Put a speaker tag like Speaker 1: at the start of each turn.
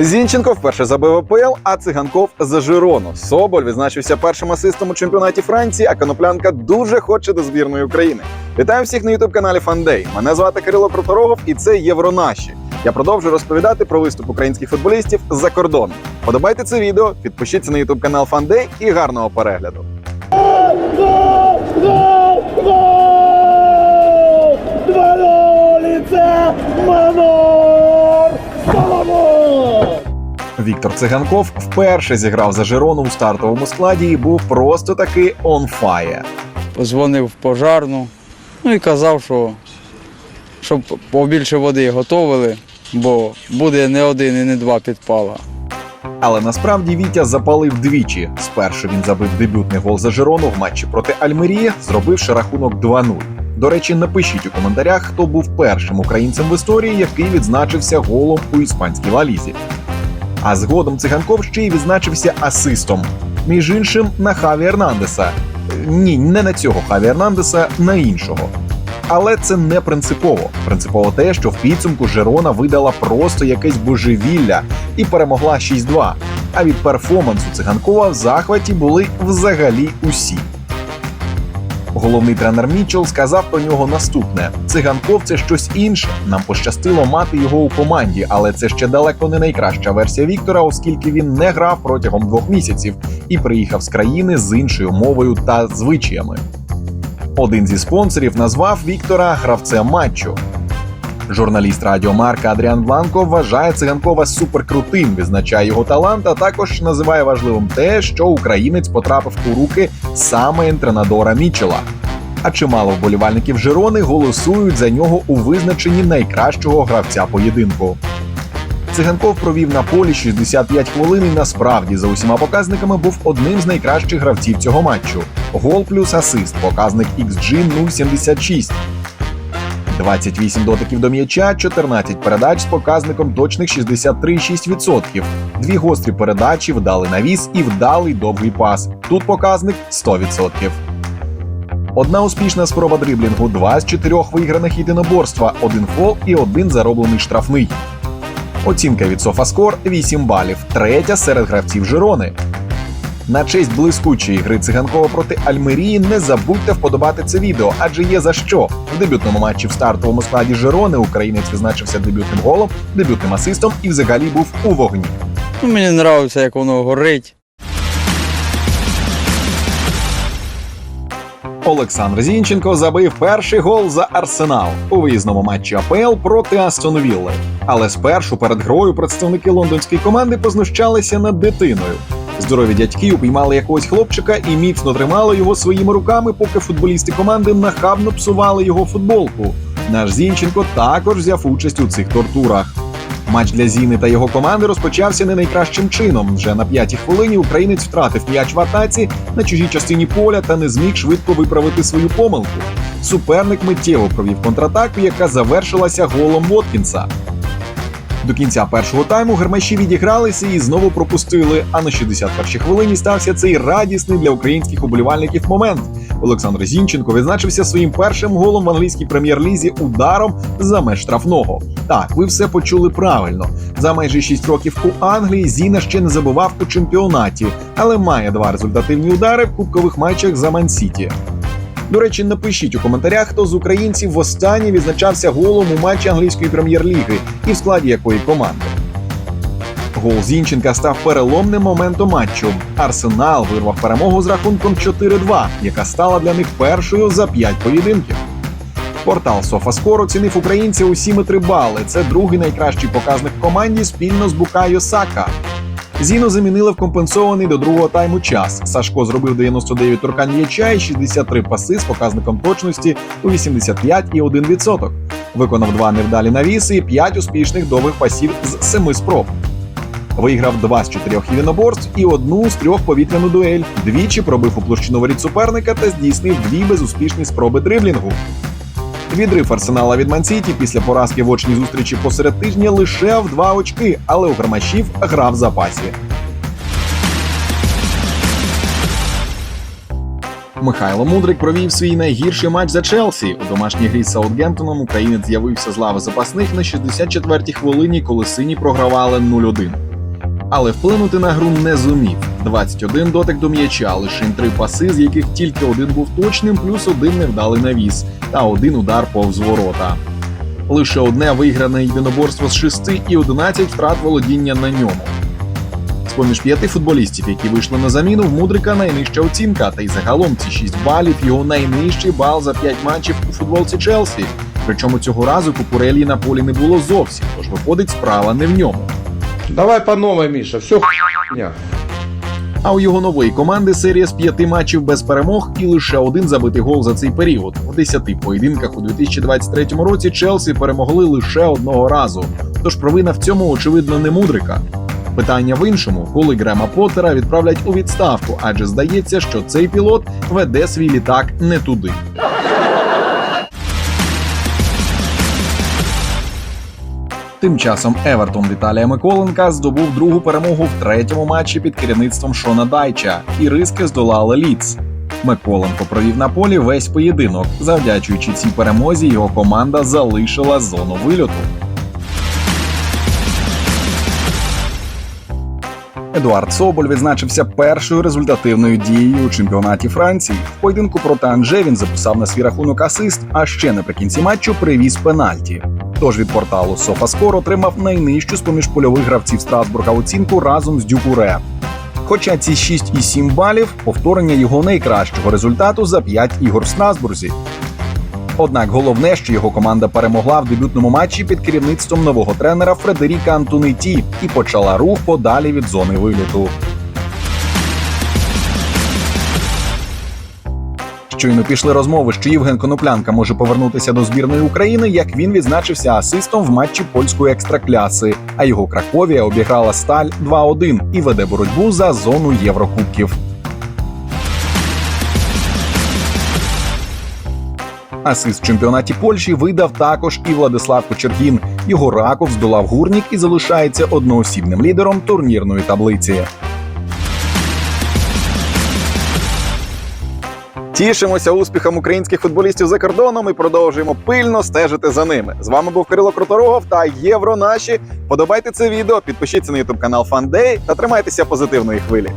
Speaker 1: Зінченко вперше забив АПЛ, а циганков за Жирону. Соболь відзначився першим асистом у чемпіонаті Франції, а коноплянка дуже хоче до збірної України. Вітаю всіх на ютуб каналі Фандей. Мене звати Кирило Круторогов, і це Євронаші. Я продовжую розповідати про виступ українських футболістів за кордоном. Подобайте це відео, підпишіться на ютуб канал Фандей і гарного перегляду.
Speaker 2: Гол! Гол!
Speaker 1: Віктор Циганков вперше зіграв за Жирону у стартовому складі і був просто таки on fire.
Speaker 3: Дзвонив в пожарну, ну і казав, що щоб побільше води готовили, бо буде не один і не два підпала.
Speaker 1: Але насправді Вітя запалив двічі. Спершу він забив дебютний гол за Жирону в матчі проти Альмерії, зробивши рахунок 2-0. До речі, напишіть у коментарях, хто був першим українцем в історії, який відзначився голом у іспанській лалізі. А згодом циганков ще й відзначився асистом. Між іншим, на Хаві Ернандеса. Ні, не на цього Хаві Ернандеса, на іншого. Але це не принципово. Принципово те, що в підсумку Жерона видала просто якесь божевілля і перемогла 6-2. А від перформансу циганкова в захваті були взагалі усі. Головний тренер Мічел сказав про нього наступне: циганков це щось інше. Нам пощастило мати його у команді, але це ще далеко не найкраща версія Віктора, оскільки він не грав протягом двох місяців і приїхав з країни з іншою мовою та звичаями. Один зі спонсорів назвав Віктора гравцем матчу. Журналіст радіо Марка Адріан Бланко вважає циганкова суперкрутим, відзначає його талант, а також називає важливим те, що українець потрапив у руки саме інтренадора Мічела. А чимало вболівальників Жирони голосують за нього у визначенні найкращого гравця поєдинку. Циганков провів на полі 65 хвилин і насправді за усіма показниками був одним з найкращих гравців цього матчу. Гол плюс асист, показник XG 0,76. 28 дотиків до м'яча, 14 передач з показником точних 63,6%. Дві гострі передачі, вдалий навіс і вдалий довгий пас. Тут показник 100%. Одна успішна спроба дриблінгу, два з чотирьох виграних єдиноборства, один фол і один зароблений штрафний. Оцінка від Софаскор 8 балів, третя серед гравців Жирони. На честь блискучої гри циганкова проти Альмерії не забудьте вподобати це відео, адже є за що. В дебютному матчі в стартовому складі Жирони українець відзначився дебютним голом, дебютним асистом і взагалі був у вогні.
Speaker 3: Ну, мені подобається, як воно горить.
Speaker 1: Олександр Зінченко забив перший гол за Арсенал у виїзному матчі АПЛ проти Астон Вілли. Але спершу перед грою представники лондонської команди познущалися над дитиною. Здорові дядьки упіймали якогось хлопчика і міцно тримали його своїми руками, поки футболісти команди нахабно псували його футболку. Наш Зінченко також взяв участь у цих тортурах. Матч для Зіни та його команди розпочався не найкращим чином. Вже на п'ятій хвилині українець втратив м'яч в атаці на чужій частині поля та не зміг швидко виправити свою помилку. Суперник миттєво провів контратаку, яка завершилася голом Воткінса. До кінця першого тайму гермаші відігралися і знову пропустили. А на 61-й хвилині стався цей радісний для українських уболівальників момент. Олександр Зінченко відзначився своїм першим голом в англійській прем'єр-лізі ударом за меж штрафного. Так, ви все почули правильно. За майже 6 років у Англії Зіна ще не забував у чемпіонаті, але має два результативні удари в кубкових матчах за Ман-Сіті. До речі, напишіть у коментарях, хто з українців востаннє відзначався голом у матчі англійської прем'єр-ліги і в складі якої команди. Гол Зінченка став переломним моментом матчу. Арсенал вирвав перемогу з рахунком 4-2, яка стала для них першою за 5 поєдинків. Портал Софаскор оцінив українця у 7,3 бали. Це другий найкращий показник команді спільно з Букайо Сака. Зіну замінили в компенсований до другого тайму час. Сашко зробив 99 торкань м'яча і 63 паси з показником точності у 85,1%. Виконав два невдалі навіси і 5 успішних довгих пасів з 7 спроб. Виграв два з чотирьох єдиноборств і одну з трьох повітряну дуель. Двічі пробив у площину воріт суперника та здійснив дві безуспішні спроби дриблінгу. Відрив арсенала від Мансіті після поразки в очній зустрічі посеред тижня лише в два очки, але у гармашів грав в запасі. Михайло Мудрик провів свій найгірший матч за Челсі. У домашній грі з Саутгемптоном українець з'явився з лави запасних на 64-й хвилині, коли сині програвали 0-1. Але вплинути на гру не зумів. 21 дотик до м'яча, лише три паси, з яких тільки один був точним, плюс один невдалий навіс та один удар повз ворота. Лише одне вигране єдиноборство з шести і 11 втрат володіння на ньому. З-поміж п'яти футболістів, які вийшли на заміну, в Мудрика найнижча оцінка, та й загалом ці 6 балів його найнижчий бал за 5 матчів у футболці Челсі. Причому цього разу Кукурелі на полі не було зовсім, тож виходить справа не в ньому.
Speaker 4: Давай по новой, Миша, все хуйня.
Speaker 1: А у його нової команди серія з п'яти матчів без перемог і лише один забитий гол за цей період. У десяти поєдинках у 2023 році Челсі перемогли лише одного разу. Тож провина в цьому очевидно не мудрика. Питання в іншому, коли Грема Поттера відправлять у відставку, адже здається, що цей пілот веде свій літак не туди. Тим часом Евертон Віталія Миколенка здобув другу перемогу в третьому матчі під керівництвом Шона Дайча, і риски здолали Ліц. Миколенко провів на полі весь поєдинок. Завдячуючи цій перемозі, його команда залишила зону вильоту. Едуард Соболь відзначився першою результативною дією у чемпіонаті Франції. В поєдинку проти Анже він записав на свій рахунок асист, а ще наприкінці матчу привіз пенальті. Тож від порталу SofaScore отримав найнижчу з поміж польових гравців Страсбурга оцінку разом з Дюкуре. Хоча ці 6,7 балів повторення його найкращого результату за 5 ігор в Страсбурзі. Однак головне, що його команда перемогла в дебютному матчі під керівництвом нового тренера Фредеріка Антониті і почала рух подалі від зони виліту. Щойно пішли розмови, що Євген Коноплянка може повернутися до збірної України, як він відзначився асистом в матчі польської екстракляси. А його Краковія обіграла сталь 2-1 і веде боротьбу за зону Єврокубків. Асист в чемпіонаті Польщі видав також і Владислав Кочергін. Його раков здолав гурнік і залишається одноосібним лідером турнірної таблиці. Тішимося успіхам українських футболістів за кордоном і продовжуємо пильно стежити за ними. З вами був Кирило Круторогов та Євро наші. Подобайте це відео, підпишіться на ютуб канал Фандей та тримайтеся позитивної хвилі.